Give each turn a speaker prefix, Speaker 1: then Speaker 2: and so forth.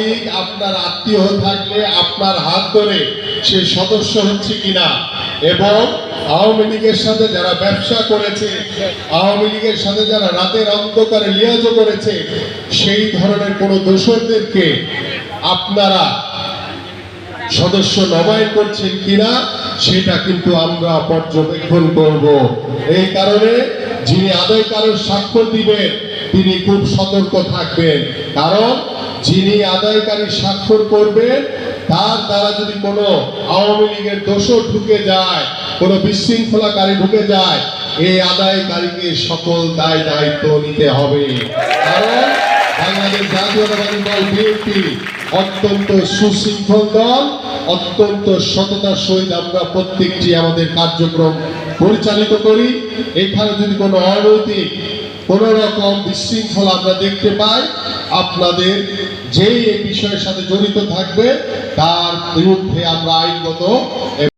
Speaker 1: লীগ আপনার আত্মীয় থাকলে আপনার হাত ধরে সে সদস্য হচ্ছে কিনা? এবং আওয়ামী লীগের সাথে যারা ব্যবসা করেছে, আওয়ামী লীগের সাথে যারা রাতের অন্ধকারে লিয়াজ করেছে, সেই ধরনের কোনো দোষরদেরকে আপনারা সদস্য নবায়ন করছেন কিনা, সেটা কিন্তু আমরা পর্যবেক্ষণ করব। এই কারণে যিনি আদায়কারীর স্বাক্ষর দিবেন, তিনি খুব সতর্ক থাকবেন। কারণ যিনি আদায়কারী স্বাক্ষর করবেন, তার দ্বারা যদি কোনো আওয়ামী লীগের দোষর ঢুকে যায়, কোনো বিশৃঙ্খলাকারী ঢুকে যায়, এই আদায়কারীকে সকল দায় দায়িত্ব নিতে হবে। কারণ বাংলাদেশ জাতীয়তাবাদী দল, বিএনপি অত্যন্ত সুশৃঙ্খল দল, অত্যন্ত সততার সহিত আমরা প্রত্যেকটি আমাদের কার্যক্রম পরিচালিত করি। এখানে যদি কোনো অনৈতিক কোন রকম বিশৃঙ্খলা আমরা দেখতে পাই। আপনাদের যেই এই বিষয়ের সাথে জড়িত থাকবে, তার বিরুদ্ধে আমরা আইনগত